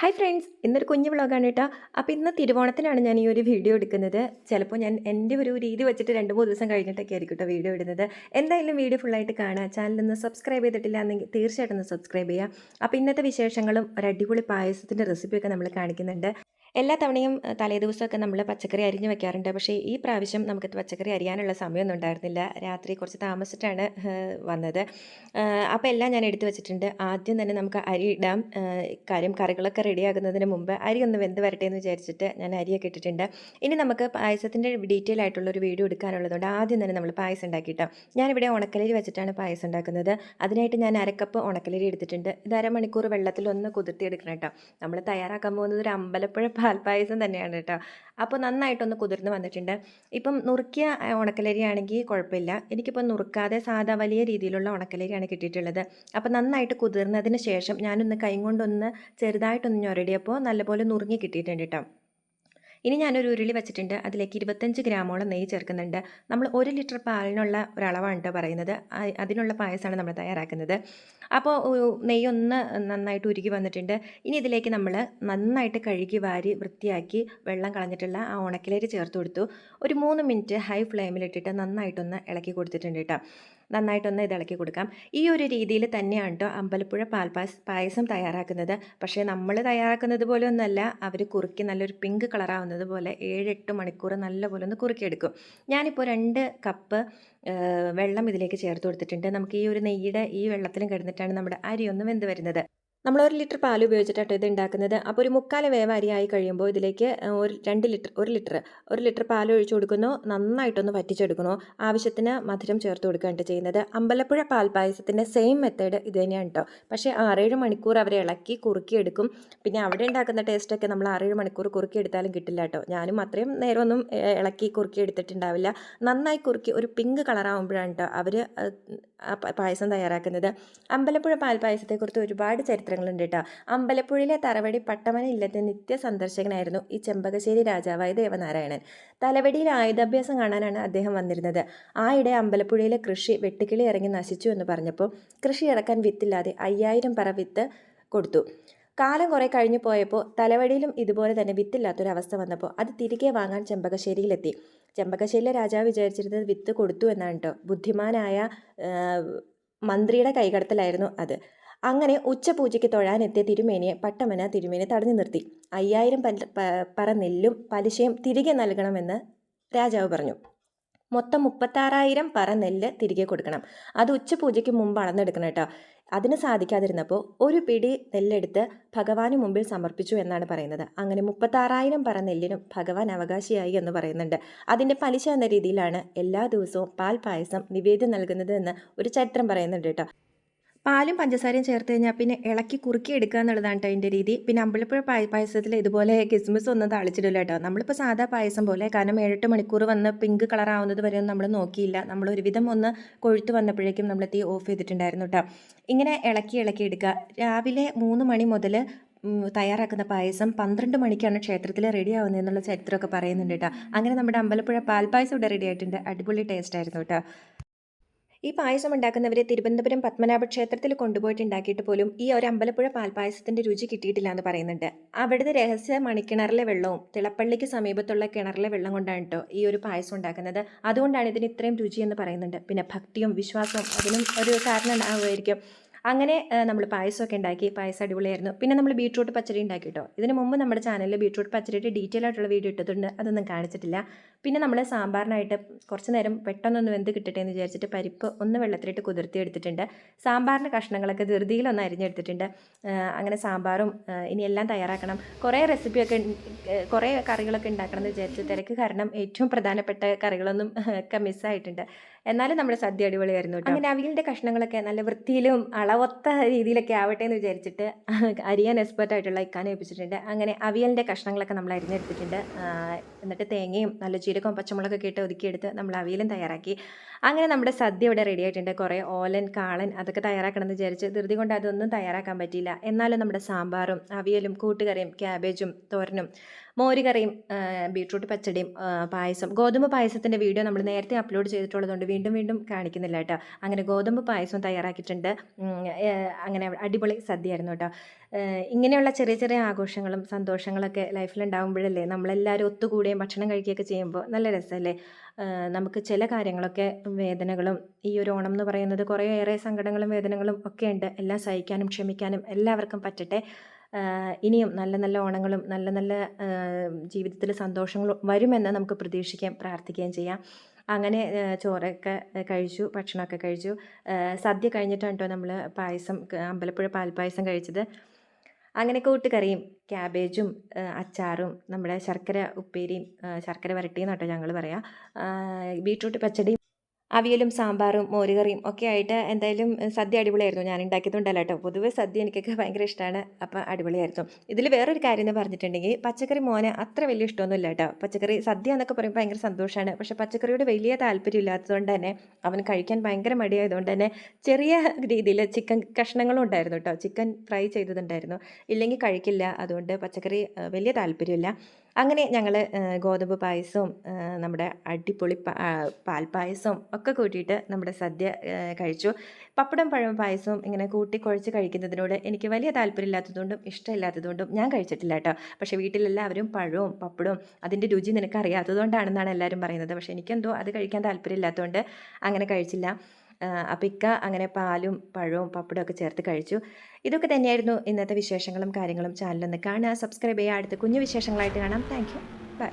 Hi friends ഇന്നൊരു കുഞ്ഞു വ്ളോഗാണ് കേട്ടോ. അപ്പോൾ ഇന്ന് തിരുവോണത്തിനാണ് ഞാൻ ഈ ഒരു വീഡിയോ എടുക്കുന്നത്. ചിലപ്പോൾ ഞാൻ എന്റെ ഒരു രീതി വെച്ചിട്ട് രണ്ട് മൂന്ന് ദിവസം കഴിഞ്ഞിട്ടൊക്കെ ആയിരിക്കും കേട്ടോ വീഡിയോ ഇടുന്നത്. എന്തായാലും വീഡിയോ ഫുള്ളായിട്ട് കാണുക. ചാനലൊന്ന് സബ്സ്ക്രൈബ് ചെയ്തിട്ടില്ല എന്നെങ്കിൽ തീർച്ചയായിട്ടും ഒന്ന് സബ്സ്ക്രൈബ് ചെയ്യുക. അപ്പോൾ ഇന്നത്തെ വിശേഷങ്ങളും ഒരു അടിപൊളി പായസത്തിന്റെ റെസിപ്പിയൊക്കെ നമ്മൾ കാണിക്കുന്നുണ്ട്. എല്ലാ തവണയും തലേദിവസമൊക്കെ നമ്മൾ പച്ചക്കറി അരിഞ്ഞ് വെക്കാറുണ്ട്. പക്ഷേ ഈ പ്രാവശ്യം നമുക്ക് പച്ചക്കറി അരിയാനുള്ള സമയമൊന്നും ഉണ്ടായിരുന്നില്ല. രാത്രി കുറച്ച് താമസിച്ചിട്ടാണ് വന്നത്. അപ്പോൾ എല്ലാം ഞാൻ എടുത്തു വെച്ചിട്ടുണ്ട്. ആദ്യം തന്നെ നമുക്ക് അരി ഇടാം. കാര്യം കറികളൊക്കെ റെഡിയാകുന്നതിന് മുമ്പ് അരി ഒന്ന് വെന്ത് വരട്ടെ എന്ന് വിചാരിച്ചിട്ട് ഞാൻ അരിയൊക്കെ ഇട്ടിട്ടുണ്ട്. ഇനി നമുക്ക് പായസത്തിന്റെ ഡീറ്റെയിൽ ആയിട്ടുള്ള ഒരു വീഡിയോ എടുക്കാനുള്ളതുകൊണ്ട് ആദ്യം തന്നെ നമ്മൾ പായസം ഉണ്ടാക്കിയിട്ടോ ഞാനിവിടെ ഉണക്കലരി വെച്ചിട്ടാണ് പായസം ഉണ്ടാക്കുന്നത്. അതിനായിട്ട് ഞാൻ അരക്കപ്പ് ഉണക്കലരി എടുത്തിട്ടുണ്ട്. ഇത് അരമണിക്കൂർ വെള്ളത്തിൽ ഒന്ന് കുതിർത്തി എടുക്കണം കേട്ടോ. നമ്മൾ തയ്യാറാക്കാൻ പോകുന്നത് ഒരു അമ്പലപ്പുഴ പാൽപ്പായസം തന്നെയാണ് കേട്ടോ. അപ്പോൾ നന്നായിട്ടൊന്ന് കുതിർന്ന് വന്നിട്ടുണ്ട്. ഇപ്പം നുറുക്കിയ ഉണക്കലരി ആണെങ്കിൽ കുഴപ്പമില്ല എനിക്കിപ്പോൾ നുറുക്കാതെ സാധാ വലിയ രീതിയിലുള്ള ഉണക്കലരിയാണ് കിട്ടിയിട്ടുള്ളത്. അപ്പോൾ നന്നായിട്ട് കുതിർന്നതിന് ശേഷം ഞാനൊന്ന് കൈ കൊണ്ടൊന്ന് ചെറുതായിട്ടൊന്ന് ഞൊരടിയപ്പോൾ നല്ലപോലെ നുറുങ്ങി കിട്ടിയിട്ടുണ്ട് കേട്ടോ. ഇനി ഞാനൊരു ഉരുളി വെച്ചിട്ടുണ്ട്. അതിലേക്ക് ഇരുപത്തഞ്ച് ഗ്രാമോളം നെയ്യ് ചേർക്കുന്നുണ്ട്. നമ്മൾ ഒരു ലിറ്റർ പാലിനുള്ള ഒരളവാണ് കേട്ടോ പറയുന്നത്. അതിനുള്ള പായസമാണ് നമ്മൾ തയ്യാറാക്കുന്നത്. അപ്പോൾ നെയ്യൊന്ന് നന്നായിട്ട് ഉരുകി വന്നിട്ടുണ്ട്. ഇനി ഇതിലേക്ക് നമ്മൾ നന്നായിട്ട് കഴുകി വാരി വൃത്തിയാക്കി വെള്ളം കളഞ്ഞിട്ടുള്ള ആ ഉണക്കിലേരി ചേർത്ത് കൊടുത്തു. ഒരു മൂന്ന് മിനിറ്റ് ഹൈ ഫ്ലെയിമിലിട്ടിട്ട് നന്നായിട്ടൊന്ന് ഇളക്കി കൊടുത്തിട്ടുണ്ട് കേട്ടോ. നന്നായിട്ടൊന്ന് ഇളക്കി കൊടുക്കാം. ഈ ഒരു രീതിയിൽ തന്നെയാണ് കേട്ടോ അമ്പലപ്പുഴ പാൽപ്പായസ് പായസം തയ്യാറാക്കുന്നത്. പക്ഷേ നമ്മൾ തയ്യാറാക്കുന്നത് പോലെ ഒന്നല്ല. അവർ കുറുക്കി നല്ലൊരു പിങ്ക് കളറാവുന്നത് പോലെ ഏഴെട്ട് മണിക്കൂർ നല്ലപോലെ ഒന്ന് കുറുക്കിയെടുക്കും. ഞാനിപ്പോൾ രണ്ട് കപ്പ് വെള്ളം ഇതിലേക്ക് ചേർത്ത് കൊടുത്തിട്ടുണ്ട്. നമുക്ക് ഈ ഒരു നെയ്യുടെ ഈ വെള്ളത്തിലും കിടന്നിട്ടാണ് നമ്മുടെ അരി ഒന്ന് വെന്ത് വരുന്നത്. നമ്മൾ ഒരു ലിറ്റർ പാൽ ഉപയോഗിച്ചിട്ടാണ് ഇത് ഉണ്ടാക്കുന്നത് അപ്പോൾ ഒരു മുക്കാൽ വേവ് അരിയായി കഴിയുമ്പോൾ ഇതിലേക്ക് ഒരു രണ്ട് ലിറ്റർ ഒരു ലിറ്റർ ഒരു ലിറ്റർ പാൽ ഒഴിച്ചു കൊടുക്കുന്നു. നന്നായിട്ടൊന്ന് വറ്റിച്ചെടുക്കുന്നു. ആവശ്യത്തിന് മധുരം ചേർത്ത് കൊടുക്കുകയാണ് ചെയ്യുന്നത്. അമ്പലപ്പുഴ പാൽ പായസത്തിന്റെ സെയിം മെത്തേഡ് ഇത് തന്നെയാണ് കേട്ടോ പക്ഷേ ആറേഴ് മണിക്കൂർ അവരെ ഇളക്കി കുറുക്കിയെടുക്കും. പിന്നെ അവിടെ ഉണ്ടാക്കുന്ന ടേസ്റ്റൊക്കെ നമ്മൾ ആറേഴ് മണിക്കൂർ കുറുക്കിയെടുത്താലും കിട്ടില്ല കേട്ടോ ഞാനും അത്രയും നേരം ഒന്നും ഇളക്കി കുറുക്കിയെടുത്തിട്ടുണ്ടാവില്ല. നന്നായി കുറുക്കി ഒരു പിങ്ക് കളറാകുമ്പോഴാണ് കേട്ടോ അവർ പായസം തയ്യാറാക്കുന്നത്. അമ്പലപ്പുഴ പാൽ പായസത്തെക്കുറിച്ച് ഒരുപാട് ചരിത്രങ്ങളുണ്ട് കേട്ടോ അമ്പലപ്പുഴയിലെ തറവടി പട്ടമന ഇല്ലത്തെ നിത്യ സന്ദർശകനായിരുന്നു ഈ ചെമ്പകശ്ശേരി രാജാവായ ദേവനാരായണൻ. തലവടിയിൽ ആയുധാഭ്യാസം കാണാനാണ് അദ്ദേഹം വന്നിരുന്നത്. ആയിടെ അമ്പലപ്പുഴയിലെ കൃഷി വെട്ടിക്കിളി ഇറങ്ങി നശിച്ചു എന്ന് പറഞ്ഞപ്പോൾ കൃഷി ഇറക്കാൻ വിത്തില്ലാതെ അയ്യായിരം പറ വിത്ത് കൊടുത്തു. കാലം കുറേ കഴിഞ്ഞു പോയപ്പോൾ തലവടിയിലും ഇതുപോലെ തന്നെ വിത്തില്ലാത്തൊരവസ്ഥ വന്നപ്പോൾ അത് തിരികെ വാങ്ങാൻ ചെമ്പകശ്ശേരിയിലെത്തി. ചെമ്പകശ്ശേരിയിലെ രാജാവ് വിചാരിച്ചിരുന്നത് വിത്ത് കൊടുത്തു എന്നാണ് കേട്ടോ ബുദ്ധിമാനായ മന്ത്രിയുടെ കൈകടത്തലായിരുന്നു അത്. അങ്ങനെ ഉച്ചപൂജയ്ക്ക് തൊഴാനെത്തിയ തിരുമേനിയെ പട്ടമന തിരുമേനി തടഞ്ഞു നിർത്തി. അയ്യായിരം പറ നെല്ലും പലിശയും തിരികെ നൽകണമെന്ന് രാജാവ് പറഞ്ഞു. മൊത്തം മുപ്പത്താറായിരം പറ നെല്ല് തിരികെ കൊടുക്കണം. അത് ഉച്ചപൂജയ്ക്ക് മുമ്പ് അളന്നെടുക്കണം കേട്ടോ. അതിന് സാധിക്കാതിരുന്നപ്പോൾ ഒരു പിടി നെല്ലെടുത്ത് ഭഗവാന് മുമ്പിൽ സമർപ്പിച്ചു എന്നാണ് പറയുന്നത്. അങ്ങനെ മുപ്പത്താറായിരം പറ നെല്ലിനും ഭഗവാൻ അവകാശിയായി എന്ന് പറയുന്നുണ്ട്. അതിന്റെ പലിശ എന്ന രീതിയിലാണ് എല്ലാ ദിവസവും പാൽ പായസം നിവേദ്യം നൽകുന്നത് എന്ന് ഒരു ചരിത്രം പറയുന്നുണ്ട് കേട്ടോ. പാലും പഞ്ചസാരയും ചേർത്ത് കഴിഞ്ഞാൽ പിന്നെ ഇളക്കി കുറുക്കി എടുക്കുക എന്നുള്ളതാണ് കേട്ടോ അതിന്റെ രീതി. പിന്നെ അമ്പലപ്പുഴ പായ പായസത്തിൽ ഇതുപോലെ കിസ്മിസ് ഒന്നും തളിച്ചിടില്ല കേട്ടോ നമ്മളിപ്പോൾ സാധാ പായസം പോലെ കാരണം ഏഴെട്ട് മണിക്കൂർ വന്ന് പിങ്ക് കളർ ആവുന്നത് വരെ നമ്മൾ നോക്കിയില്ല. നമ്മൾ ഒരുവിധം ഒന്ന് കൊഴുത്ത് വന്നപ്പോഴേക്കും നമ്മൾ തീ ഓഫ് ചെയ്തിട്ടുണ്ടായിരുന്നു കേട്ടോ ഇങ്ങനെ ഇളക്കി ഇളക്കി എടുക്കുക. രാവിലെ മൂന്ന് മണി മുതൽ തയ്യാറാക്കുന്ന പായസം പന്ത്രണ്ട് മണിക്കാണ് ക്ഷേത്രത്തിൽ റെഡി ആവുന്നത് എന്നുള്ള ചരിത്രമൊക്കെ പറയുന്നുണ്ട് കേട്ടോ അങ്ങനെ നമ്മുടെ അമ്പലപ്പുഴ പാൽപ്പായസം ഇവിടെ റെഡി ആയിട്ടുണ്ട്. അടിപൊളി ടേസ്റ്റ് ആയിരുന്നു കേട്ടോ ഈ പായസം ഉണ്ടാക്കുന്നവരെ തിരുവനന്തപുരം പത്മനാഭ ക്ഷേത്രത്തിൽ കൊണ്ടുപോയിട്ട് ഉണ്ടാക്കിയിട്ട് പോലും ഈ ഒരു അമ്പലപ്പുഴ പാൽപ്പായസത്തിന്റെ രുചി കിട്ടിയിട്ടില്ല എന്ന് പറയുന്നുണ്ട്. അവിടുത്തെ രഹസ്യ മണിക്കിണറിലെ വെള്ളവും തിളപ്പള്ളിക്ക് സമീപത്തുള്ള കിണറിലെ വെള്ളം കൊണ്ടാണ് കേട്ടോ ഈ ഒരു പായസം ഉണ്ടാക്കുന്നത്. അതുകൊണ്ടാണ് ഇതിന് ഇത്രയും രുചി എന്ന് പറയുന്നുണ്ട്. പിന്നെ ഭക്തിയും വിശ്വാസവും അതിനും ഒരു കാരണം ഉണ്ടാവുമായിരിക്കും അങ്ങനെ നമ്മൾ പായസമൊക്കെ ഉണ്ടാക്കി പായസം അടിപൊളിയായിരുന്നു. പിന്നെ നമ്മൾ ബീട്രൂട്ട് പച്ചടി ഉണ്ടാക്കി കേട്ടോ ഇതിന് മുമ്പ് നമ്മുടെ ചാനലിൽ ബീട്രൂട്ട് പച്ചടിയുടെ ഡീറ്റെയിൽ ആയിട്ടുള്ള വീഡിയോ ഇട്ടിട്ടുണ്ട്. അതൊന്നും കാണിച്ചിട്ടില്ല. പിന്നെ നമ്മൾ സാമ്പാറിനായിട്ട് കുറച്ച് നേരം പെട്ടെന്നൊന്ന് വെന്ത് കിട്ടട്ടെ എന്ന് വിചാരിച്ചിട്ട് പരിപ്പ് ഒന്ന് വെള്ളത്തിലിട്ട് കുതിർത്തി എടുത്തിട്ടുണ്ട്. സാമ്പാറിന്റെ കഷ്ണങ്ങളൊക്കെ ധൃതിയിലൊന്ന് അരിഞ്ഞെടുത്തിട്ടുണ്ട്. അങ്ങനെ സാമ്പാറും ഇനി എല്ലാം തയ്യാറാക്കണം. കുറേ റെസിപ്പിയൊക്കെ കുറേ കറികളൊക്കെ ഉണ്ടാക്കണം എന്ന് വിചാരിച്ച് തിരക്ക് കാരണം ഏറ്റവും പ്രധാനപ്പെട്ട കറികളൊന്നും ഒക്കെ മിസ്സായിട്ടുണ്ട് എന്നാലും നമ്മുടെ സദ്യ അടിപൊളിയായിരുന്നു അങ്ങനെ അവിയലിന്റെ കഷ്ണങ്ങളൊക്കെ നല്ല വൃത്തിയിലും അളവൊത്ത രീതിയിലൊക്കെ ആവട്ടെ എന്ന് വിചാരിച്ചിട്ട് അരിയാൻ എക്സ്പെർട്ട് ആയിട്ടുള്ള ഇക്കാനെ ഏൽപ്പിച്ചിട്ടുണ്ട്. അങ്ങനെ അവിയലിന്റെ കഷ്ണങ്ങളൊക്കെ നമ്മൾ അരിഞ്ഞെടുത്തിട്ടുണ്ട്. എന്നിട്ട് തേങ്ങയും നല്ല ജീരകവും പച്ചമുളകൊക്കെ ഇട്ട് ഒതുക്കിയെടുത്ത് നമ്മൾ അവിയലും തയ്യാറാക്കി. അങ്ങനെ നമ്മുടെ സദ്യ ഇവിടെ റെഡി ആയിട്ടുണ്ട്. കുറേ ഓലൻ കാളൻ അതൊക്കെ തയ്യാറാക്കണം എന്ന് വിചാരിച്ച് ധൃതി കൊണ്ട് അതൊന്നും തയ്യാറാക്കാൻ പറ്റിയില്ല. എന്നാലും നമ്മുടെ സാമ്പാറും അവിയലും കൂട്ടുകറിയും ക്യാബേജും തോരനും മോരുകറിയും ബീട്രൂട്ട് പച്ചടിയും പായസം ഗോതമ്പ് പായസത്തിന്റെ വീഡിയോ നമ്മൾ നേരത്തെ അപ്ലോഡ് ചെയ്തിട്ടുള്ളതുകൊണ്ട് വീണ്ടും വീണ്ടും കാണിക്കുന്നില്ല കേട്ടോ. അങ്ങനെ ഗോതമ്പ് പായസം തയ്യാറാക്കിയിട്ടുണ്ട്. അങ്ങനെ അടിപൊളി സദ്യയായിരുന്നു കേട്ടോ. ഇങ്ങനെയുള്ള ചെറിയ ചെറിയ ആഘോഷങ്ങളും സന്തോഷങ്ങളൊക്കെ ലൈഫിലുണ്ടാകുമ്പോഴല്ലേ നമ്മളെല്ലാവരും ഒത്തുകൂടുകയും ഭക്ഷണം കഴിക്കുകയൊക്കെ ചെയ്യുമ്പോൾ നല്ല രസമല്ലേ? നമുക്ക് ചില കാര്യങ്ങളൊക്കെ വേദനകളും ഈ ഒരു ഓണം എന്ന് പറയുന്നത് കുറേയേറെ സങ്കടങ്ങളും വേദനകളും ഒക്കെ ഉണ്ട്. എല്ലാം സഹിക്കാനും ക്ഷമിക്കാനും എല്ലാവർക്കും പറ്റട്ടെ. ഇനിയും നല്ല നല്ല ഓണങ്ങളും നല്ല നല്ല ജീവിതത്തിൽ സന്തോഷങ്ങളും വരുമെന്ന് നമുക്ക് പ്രതീക്ഷിക്കാം പ്രാർത്ഥിക്കുകയും ചെയ്യാം. അങ്ങനെ ചോറൊക്കെ കഴിച്ചു ഭക്ഷണമൊക്കെ കഴിച്ചു. സദ്യ കഴിഞ്ഞിട്ടാണ് കേട്ടോ നമ്മൾ പായസം അമ്പലപ്പുഴ പാൽപ്പായസം കഴിച്ചത്. അങ്ങനെ കൂട്ടുകറിയും ക്യാബേജും അച്ചാറും നമ്മുടെ ശർക്കര ഉപ്പേരിയും ശർക്കര വരട്ടിയെന്നാട്ടോ ഞങ്ങൾ പറയാം. ബീട്രൂട്ട് പച്ചടിയും അവിയലും സാമ്പാറും മോരുകറിയും ഒക്കെ ആയിട്ട് എന്തായാലും സദ്യ അടിപൊളിയായിരുന്നു. ഞാൻ ഉണ്ടാക്കിയതുണ്ടല്ല കേട്ടോ. പൊതുവെ സദ്യ എനിക്കൊക്കെ ഭയങ്കര ഇഷ്ടമാണ് അപ്പോൾ അടിപൊളിയായിരുന്നു. ഇതിൽ വേറൊരു കാര്യം എന്ന് പറഞ്ഞിട്ടുണ്ടെങ്കിൽ പച്ചക്കറി മോന് അത്ര വലിയ ഇഷ്ടമൊന്നുമില്ല കേട്ടോ. പച്ചക്കറി സദ്യ എന്നൊക്കെ പറയുമ്പോൾ ഭയങ്കര സന്തോഷമാണ് പക്ഷേ പച്ചക്കറിയോട് വലിയ താല്പര്യം ഇല്ലാത്തതുകൊണ്ട് തന്നെ അവൻ കഴിക്കാൻ ഭയങ്കര മടിയായതുകൊണ്ട് തന്നെ ചെറിയ രീതിയിൽ ചിക്കൻ കഷ്ണങ്ങളും ഉണ്ടായിരുന്നു കേട്ടോ. ചിക്കൻ ഫ്രൈ ചെയ്തതുണ്ടായിരുന്നു. ഇല്ലെങ്കിൽ കഴിക്കില്ല. അതുകൊണ്ട് പച്ചക്കറി വലിയ താല്പര്യമില്ല. അങ്ങനെ ഞങ്ങൾ ഗോതമ്പ് പായസവും നമ്മുടെ അടിപൊളി പാൽപ്പായസവും ഒക്കെ കൂട്ടിയിട്ട് നമ്മുടെ സദ്യ കഴിച്ചു. പപ്പടം പഴം പായസവും ഇങ്ങനെ കൂട്ടി കുഴച്ച് കഴിക്കുന്നതിനോട് എനിക്ക് വലിയ താല്പര്യമില്ലാത്തതുകൊണ്ടും ഇഷ്ടമില്ലാത്തതുകൊണ്ടും ഞാൻ കഴിച്ചിട്ടില്ല കേട്ടോ. പക്ഷേ വീട്ടിലെല്ലാവരും പഴവും പപ്പടവും അതിന്റെ രുചി നിനക്ക് അറിയാത്തതുകൊണ്ടാണെന്നാണ് എല്ലാവരും പറയുന്നത്. പക്ഷേ എനിക്കെന്തോ അത് കഴിക്കാൻ താല്പര്യമില്ലാത്തതുകൊണ്ട് അങ്ങനെ കഴിച്ചില്ല. അപ്പം ഇക്ക അങ്ങനെ പാലും പഴവും പപ്പടവും ഒക്കെ ചേർത്ത് കഴിച്ചു. ഇതൊക്കെ തന്നെയായിരുന്നു ഇന്നത്തെ വിശേഷങ്ങളും കാര്യങ്ങളും ചാനലൊന്ന് കാണുക. സബ്സ്ക്രൈബ് ചെയ്യുക. അടുത്ത കുഞ്ഞു വിശേഷങ്ങളായിട്ട് കാണാം. Thank you. ബൈ.